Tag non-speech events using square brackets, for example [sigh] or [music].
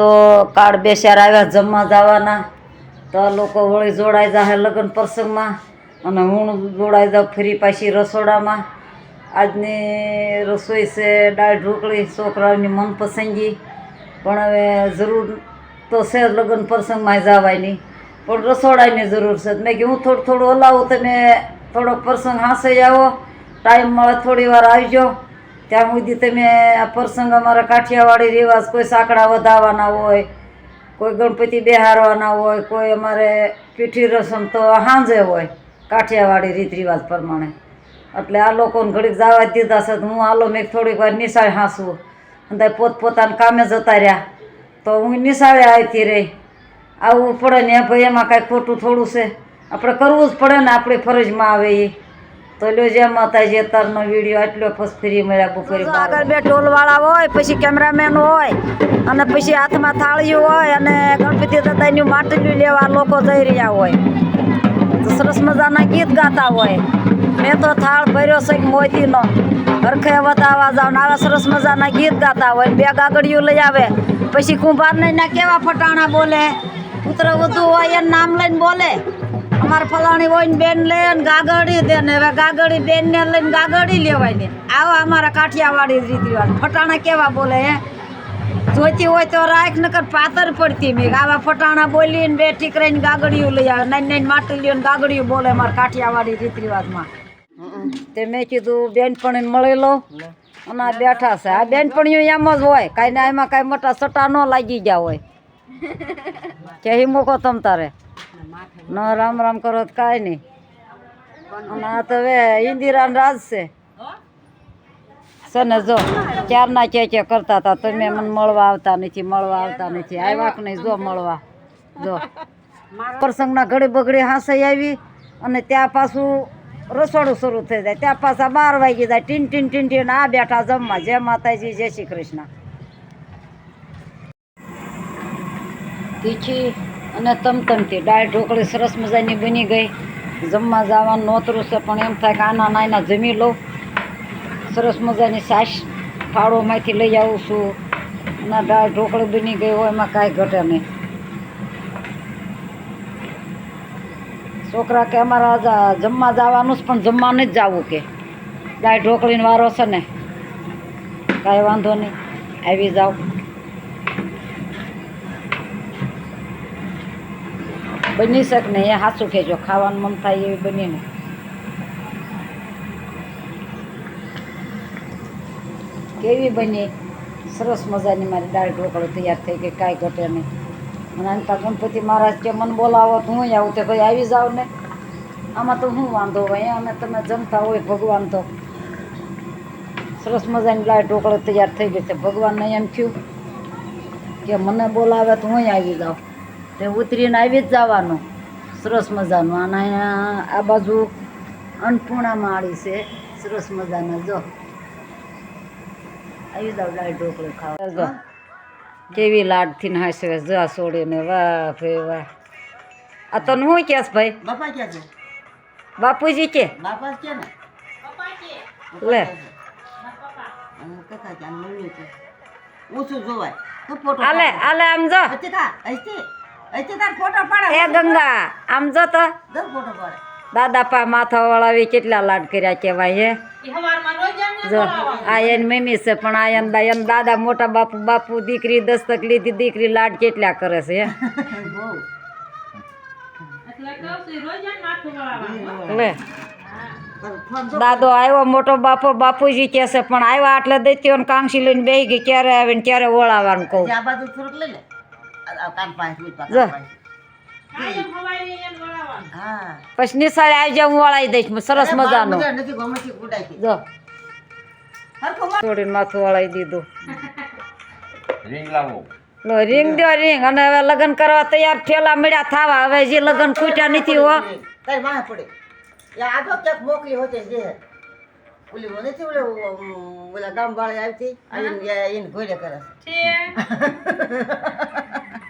તો કાળ બેસ્યાર આવ્યા જમવા જવાના. તો લોકો વળી જોડાઈ જાય લગ્ન પ્રસંગમાં અને હું જોડાઈ જાઉં ફરી પાછી રસોડામાં. આજની રસોઈ છે દાળ ઢોકળી, છોકરાઓની મનપસંદગી. પણ હવે જરૂર તો છે લગ્ન પ્રસંગમાં જવાની. પણ રસોડાની જરૂર છે. મેં કે હું થોડું થોડું હલાવું તમે થોડોક પ્રસંગ હાંસે આવો. ટાઈમ મળે થોડી વાર આવજો. ત્યાં સુધી તમે આ પ્રસંગ અમારા કાઠિયાવાડી રિવાજ, કોઈ સાંકડા વધારવાના હોય, કોઈ ગણપતિ બેહારવાના હોય, કોઈ અમારે પીઠી રસમ તો સાંજે હોય, કાઠિયાવાડી રીત રિવાજ પ્રમાણે. એટલે આ લોકોને ઘડીક જવા દીધા છે હું આલો મેં થોડીક વાર નિશાળે હાંસવું. અને પોતપોતાના કામે જતા રહ્યા. તો હું નિશાળે આવતી રહી. આવવું પડે ને, ભાઈ એમાં કાંઈ ખોટું થોડું છે. આપણે કરવું જ પડે ને, આપણી ફરજમાં આવે એ તો લ્યો જે માતાજી અત્યારનો વીડિયો આટલો ફસ ફ્રી મળ્યા બપોરે આગળ બે ઢોલવાળા હોય પછી કેમેરામેન હોય અને પછી હાથમાં થાળીઓ હોય અને ગણપતિ દાદાની માટલી લેવા લોકો જઈ રહ્યા હોય. તો સરસ મજાના ગીત ગાતા હોય. મેં તો થાળ ભર્યો છે મોતીનો. હરખે વતાવા જાવ ને આવા સરસ મજાના ગીત ગાતા હોય. બે ગાગડીઓ લઈ આવે. પછી કુંભારને ના કેવા ફટાણા બોલે? પુત્ર વધુ હોય એને નામ લઈને બોલે. અમારે ફલાણી હોય ને બેન લે ને ગાગડી દે ને હવે ગાગડી બેન ને લઈને ગાગડી લેવાય ને. આવા અમારા કાઠિયાવાડી રીત રિવાજ. ફટાણા કેવા બોલે હે? જોઈતી હોય તો રાખ, નકર પાતર પડતી મેં. આવા ફટાણા બોલીને બે ઠીકરાઈને ગાગડીઓ લઈ આવે. નાની નાની માટલીઓ ને ગાગડીઓ બોલે અમારા કાઠિયાવાડી રીત રિવાજમાં. તે મેં કીધું, બેનપણીને મળી લો. અને આ બેઠા છે. આ બેનપણીઓ એમ જ હોય. કાંઈ ના, એમાં કાંઈ મોટા સટા ન લાગી ગયા હોય. કે હી મૂકો તમ તારે? ન રામ રામ કરો તો કાંઈ નહીં. અને આ તો હવે ઇન્દિરાન રાજ છે. સને જો ક્યારના કે કે કરતા હતા તમે મને મળવા આવતા નથી મળવા આવતા નથી. આવ્યા કે નહીં જો મળવા. જો. પ્રસંગના ઘડી બગડી હાંસાઈ આવી અને ત્યાં પાછું રસોડું શરૂ થઈ જાય. ત્યાં પાછા બાર વાગી જાય. ટીન ટીન ટીન ટીન આ બેઠા જમવા. જય માતાજી જય શ્રી કૃષ્ણ. તીખી અને તમતમતી દાળ ઢોકળી સરસ મજાની બની ગઈ. જમવા જવાનું નોતરું છે, પણ એમ થાય કે આના નાના જમી લઉં. સરસ મજાની સાસ ફાળોમાંથી લઈ આવું છું. અને દાળ ઢોકળી બની ગઈ હોય એમાં કાંઈ ઘટે નહીં. છોકરા કે અમારા જમવા જવાનું જ પણ જમવા જ જવું કે. દાળ ઢોકળીનો વારો છે ને. કાંઈ વાંધો નહીં. આવી જાઓ. બની શકે ને એ સાચું કહેજો. ખાવાનું મન થાય એવી બનીને. કેવી બની? સરસ મજાની મારી દાળ ઢોકળો તૈયાર થઈ ગઈ, કાંઈ ઘટે નહીં. અને અંતા ગણપતિ મહારાજ કે મને બોલાવો તો હું આવું. તે ભાઈ આવી જાઓ ને. આમાં તો શું વાંધો હોય. અમે તમે જમતા હોય ભગવાન તો. સરસ મજાની દાળ ઢોકળો તૈયાર થઈ ગઈ છે. ભગવાનને એમ થયું કે મને બોલાવે તો હું આવી જાઉં. તે ઉતરીને આવી જ જવાનું. સરસ મજાનું. અને અહીંયા આ બાજુ અન્નપૂર્ણા માળી છે. સરસ મજાના. જો. આવી જાવ લાઈ ઢોકળો ખાવા. જો. કેવી લાડથી હાંસવે. જા છોડીને વાહ ભાઈ વાહ. આ તને હું કેસ ભાઈ? બાપા કે છે? બાપુજી કે? બાપા કે ને? લે. અને કથા છે અને મમ્મી છે. ઊંચું જોવાય. આલે આલે આમ જો. એ ગંગા આમ જો તો. દર ફોટો પાડે. દાદા પા માથા વળાવી કેટલા લાડ કર્યા કેવાય હે. જો આ એન મમ્મી છે પણ આ એન દા- એન દાદા મોટા બાપુ બાપુ દીકરી દસ્તક લીધી દીકરી લાડ કેટલા કરે છે લે. દાદો આવ્યો મોટો બાપો બાપુજી કે છે પણ આવ્યા એટલે દૈત્યો ને કાંક્ષી લઈને બેહી ગઈ ક્યારે આવે ને ક્યારે ઓળાવાનું કહું. આ બાજુ થોડુંક લઈ લે. કાન પાસે આ જો. પાસે. હા. પછી નિશાળે આવી જાય હું વળાવી દઈશ સરસ મજાનો. મજા નથી ગમેથી ગુડાઈ ગઈ. જો. હરખું. છોડીને માથું વળાવી દીધું. રિંગ લાવો. લો રીંગ દો રીંગ અને હવે લગ્ન કરવા તૈયાર ઠેલા મળ્યા થાવા. હવે જે લગ્ન ખૂટ્યા નથી હો. તારી માં પડે. એ આગળ ક્યાંક મોકલી હોતે જે. ઓલી મને થી ઓલે ઓલા ગામ વાળા આવતી એને ઘોડે કરે છે. [laughs]